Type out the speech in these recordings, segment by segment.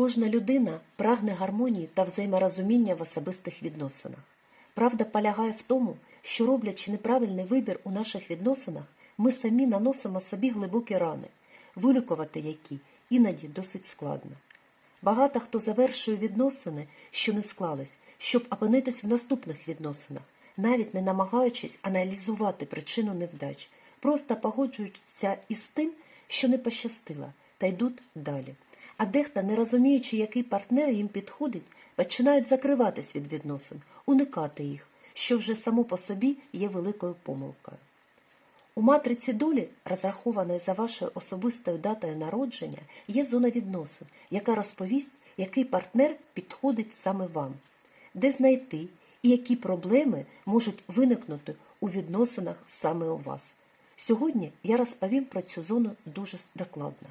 Кожна людина прагне гармонії та взаєморозуміння в особистих відносинах. Правда полягає в тому, що роблячи неправильний вибір у наших відносинах, ми самі наносимо собі глибокі рани, вилікувати які іноді досить складно. Багато хто завершує відносини, що не склались, щоб опинитись в наступних відносинах, навіть не намагаючись аналізувати причину невдач, просто погоджуються із тим, що не пощастило, та йдуть далі. А дехто, не розуміючи, який партнер їм підходить, починають закриватись від відносин, уникати їх, що вже само по собі є великою помилкою. У матриці долі, розрахованої за вашою особистою датою народження, є зона відносин, яка розповість, який партнер підходить саме вам, де знайти і які проблеми можуть виникнути у відносинах саме у вас. Сьогодні я розповім про цю зону дуже докладно.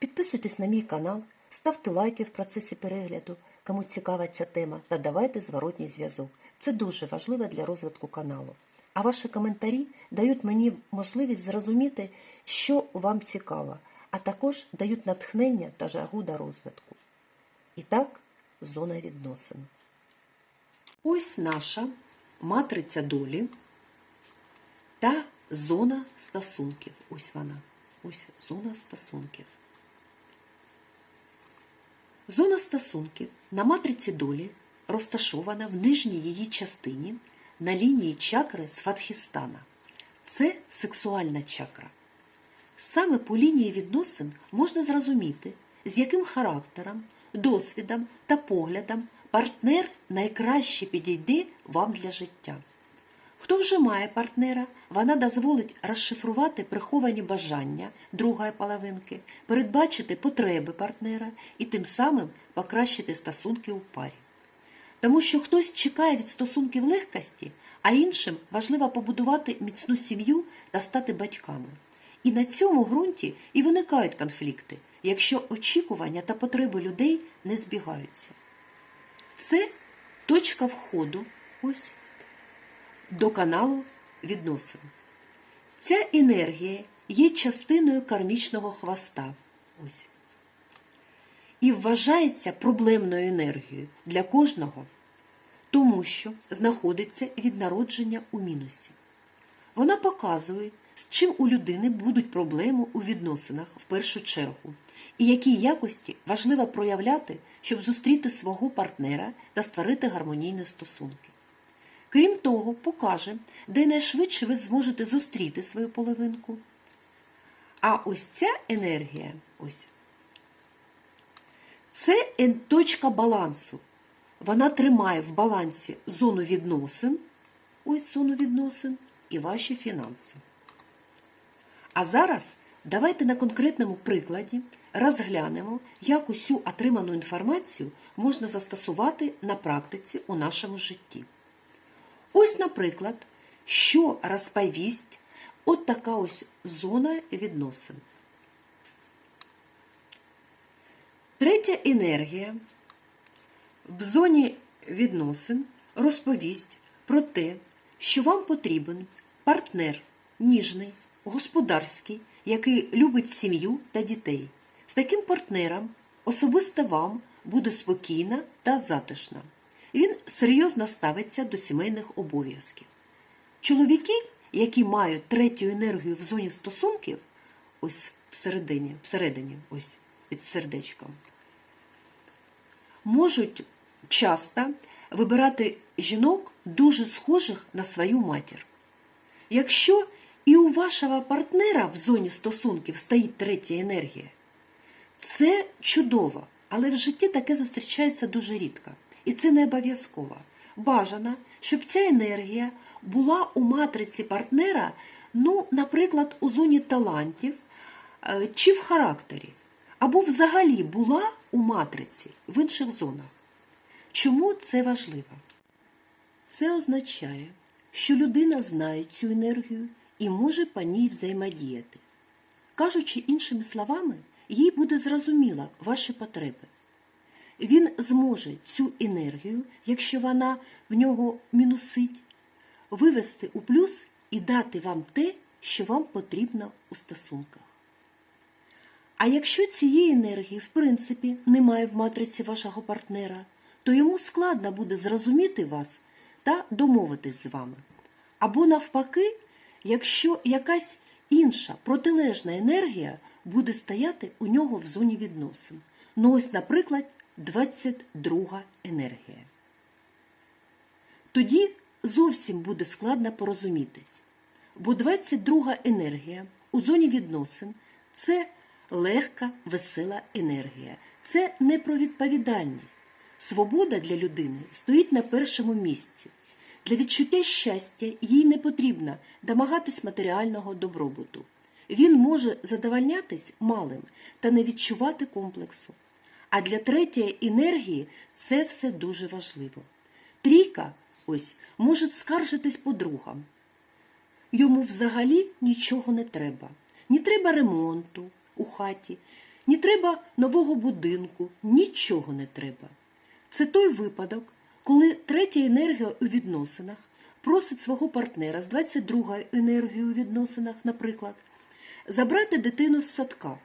Підписуйтесь на мій канал, ставте лайки в процесі перегляду, кому цікава ця тема, та давайте зворотній зв'язок. Це дуже важливо для розвитку каналу. А ваші коментарі дають мені можливість зрозуміти, що вам цікаво, а також дають натхнення та жагу до розвитку. І так, зона відносин. Ось наша матриця долі та зона стосунків. Ось вона. Ось зона стосунків. Зона стосунків на матриці долі розташована в нижній її частині на лінії чакри Сватхістана. Це сексуальна чакра. Саме по лінії відносин можна зрозуміти, з яким характером, досвідом та поглядом партнер найкраще підійде вам для життя. Хто вже має партнера, вона дозволить розшифрувати приховані бажання другої половинки, передбачити потреби партнера і тим самим покращити стосунки у парі. Тому що хтось чекає від стосунків легкості, а іншим важливо побудувати міцну сім'ю та стати батьками. І на цьому ґрунті і виникають конфлікти, якщо очікування та потреби людей не збігаються. Це точка входу ось до каналу відносин. Ця енергія є частиною кармічного хвоста. І вважається проблемною енергією для кожного, тому що знаходиться від народження у мінусі. Вона показує, з чим у людини будуть проблеми у відносинах в першу чергу, і які якості важливо проявляти, щоб зустріти свого партнера та створити гармонійні стосунки. Крім того, покаже, де найшвидше ви зможете зустріти свою половинку. А ось ця енергія, ось, це точка балансу. Вона тримає в балансі зону відносин, ось зону відносин і ваші фінанси. А зараз давайте на конкретному прикладі розглянемо, як усю отриману інформацію можна застосувати на практиці у нашому житті. Ось, наприклад, що розповість от така ось зона відносин. Третя енергія в зоні відносин розповість про те, що вам потрібен партнер ніжний, господарський, який любить сім'ю та дітей. З таким партнером особисто вам буде спокійно та затишно. Він серйозно ставиться до сімейних обов'язків. Чоловіки, які мають третю енергію в зоні стосунків, ось всередині, всередині, ось під сердечком, можуть часто вибирати жінок дуже схожих на свою матір. Якщо і у вашого партнера в зоні стосунків стоїть третя енергія, це чудово, але в житті таке зустрічається дуже рідко. І це не обов'язково. Бажано, щоб ця енергія була у матриці партнера, ну, наприклад, у зоні талантів е, чи в характері, або взагалі була у матриці в інших зонах. Чому це важливо? Це означає, що людина знає цю енергію і може по ній взаємодіяти. Кажучи іншими словами, їй буде зрозуміла ваші потреби. Він зможе цю енергію, якщо вона в нього мінусить, вивести у плюс і дати вам те, що вам потрібно у стосунках. А якщо цієї енергії, в принципі, немає в матриці вашого партнера, то йому складно буде зрозуміти вас та домовитись з вами. Або навпаки, якщо якась інша протилежна енергія буде стояти у нього в зоні відносин. Ну ось, наприклад, 22 енергія. Тоді зовсім буде складно порозумітись. Бо 22 енергія у зоні відносин це легка, весела енергія. Це не про відповідальність. Свобода для людини стоїть на першому місці. Для відчуття щастя їй не потрібно домагатись матеріального добробуту. Він може задовольнятись малим та не відчувати комплексу. А для третьої енергії це все дуже важливо. Трійка ось може скаржитись подругам. Йому взагалі нічого не треба. Не треба ремонту у хаті, не треба нового будинку, нічого не треба. Це той випадок, коли третя енергія у відносинах просить свого партнера з 22 енергією у відносинах, наприклад, забрати дитину з садка.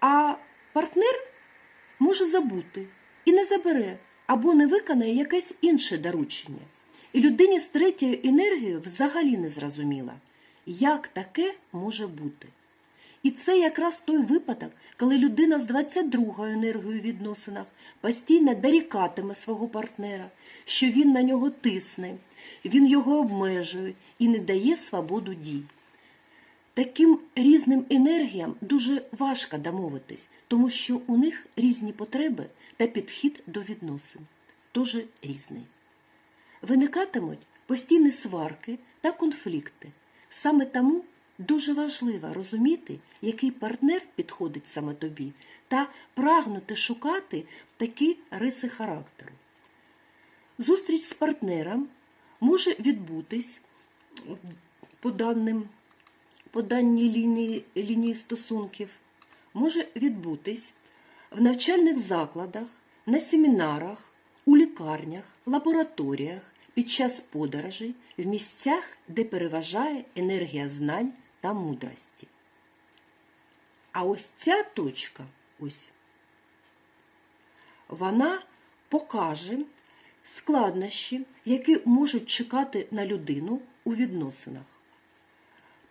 А партнер може забути і не забере або не виконає якесь інше доручення. І людині з третьою енергією взагалі не зрозуміла, як таке може бути. І це якраз той випадок, коли людина з 22 енергією у відносинах постійно дорікатиме свого партнера, що він на нього тисне, він його обмежує і не дає свободу дій. Таким різним енергіям дуже важко домовитись, тому що у них різні потреби та підхід до відносин теж різний. Виникатимуть постійні сварки та конфлікти. Саме тому дуже важливо розуміти, який партнер підходить саме тобі, та прагнути шукати такі риси характеру. Зустріч з партнером може відбутись по даним по даній лінії, лінії стосунків, може відбутись в навчальних закладах, на семінарах, у лікарнях, лабораторіях, під час подорожей, в місцях, де переважає енергія знань та мудрості. А ось ця точка, ось, вона покаже складнощі, які можуть чекати на людину у відносинах.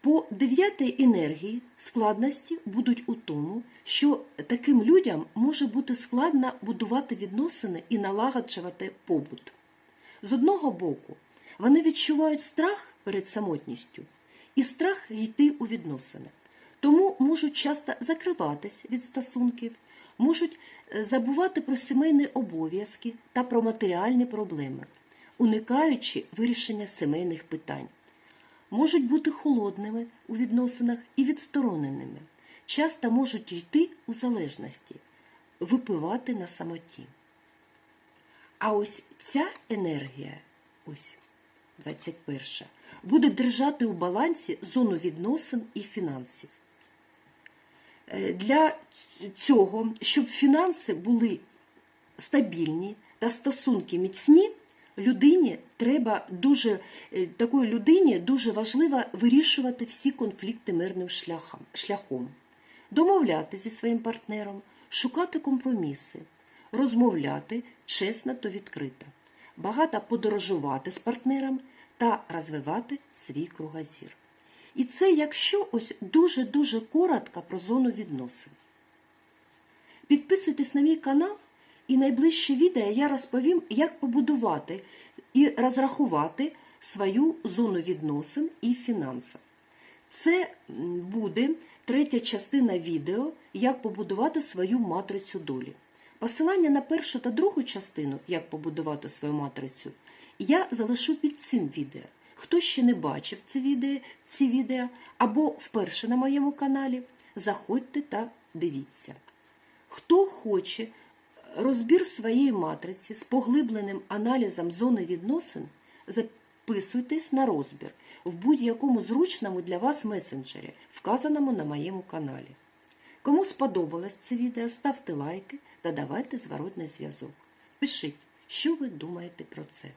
По дев'ятій енергії складності будуть у тому, що таким людям може бути складно будувати відносини і налагоджувати побут. З одного боку, вони відчувають страх перед самотністю і страх йти у відносини, тому можуть часто закриватись від стосунків, можуть е, забувати про сімейні обов'язки та про матеріальні проблеми, уникаючи вирішення сімейних питань можуть бути холодними у відносинах і відстороненими, часто можуть йти у залежності, випивати на самоті. А ось ця енергія, ось 21, буде держати у балансі зону відносин і фінансів. Е, Для цього, щоб фінанси були стабільні та стосунки міцні, людині треба дуже е, такої людині дуже важливо вирішувати всі конфлікти мирним шляхом, шляхом, домовляти зі своїм партнером, шукати компроміси, розмовляти чесно та відкрито, багато подорожувати з партнером та розвивати свій кругозір. І це якщо ось дуже-дуже коротко про зону відносин. Підписуйтесь на мій канал, і найближче відео я розповім, як побудувати і розрахувати свою зону відносин і фінансів. Це буде третя частина відео, як побудувати свою матрицю долі. Посилання на першу та другу частину, як побудувати свою матрицю, я залишу під цим відео. Хто ще не бачив це відео, ці відео або вперше на моєму каналі, заходьте та дивіться. Хто хоче розбір своєї матриці з поглибленим аналізом зони відносин, записуйтесь на розбір в будь-якому зручному для вас месенджері, вказаному на моєму каналі. Кому сподобалось це відео, ставте лайки та давайте зворотний зв'язок. Пишіть, що ви думаєте про це.